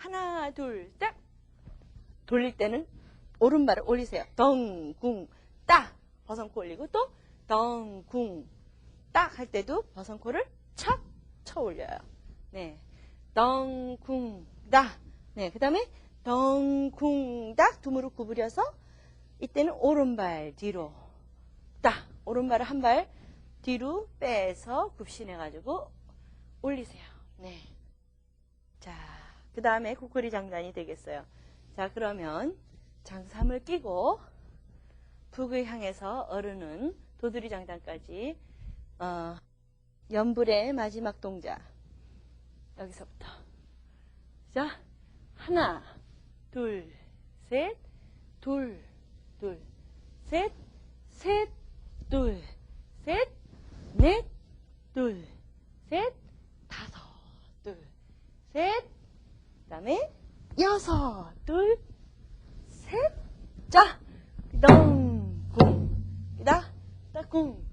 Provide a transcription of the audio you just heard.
하나, 둘, 딱. 돌릴 때는 오른발을 올리세요. 덩, 궁, 딱. 버선코 올리고 또 덩, 궁, 딱 할 때도 버선코를 착 쳐 올려요. 네. 덩, 궁, 딱. 네. 그 다음에 덩, 궁, 딱. 두 무릎 구부려서 이때는 오른발 뒤로 딱. 오른발을 한 발 뒤로 빼서 굽신해 가지고 올리세요. 그 다음에 코코리 장단이 되겠어요. 자, 그러면 장삼을 끼고 북을 향해서 어르는 도드리 장단까지 어, 연불의 마지막 동작 여기서부터 자 하나 둘 셋 둘 둘 셋 셋 둘 셋 넷 둘 셋 다섯 둘셋그 다음에 여섯 둘 셋 자, 덩, 궁. 이다, 따, 궁.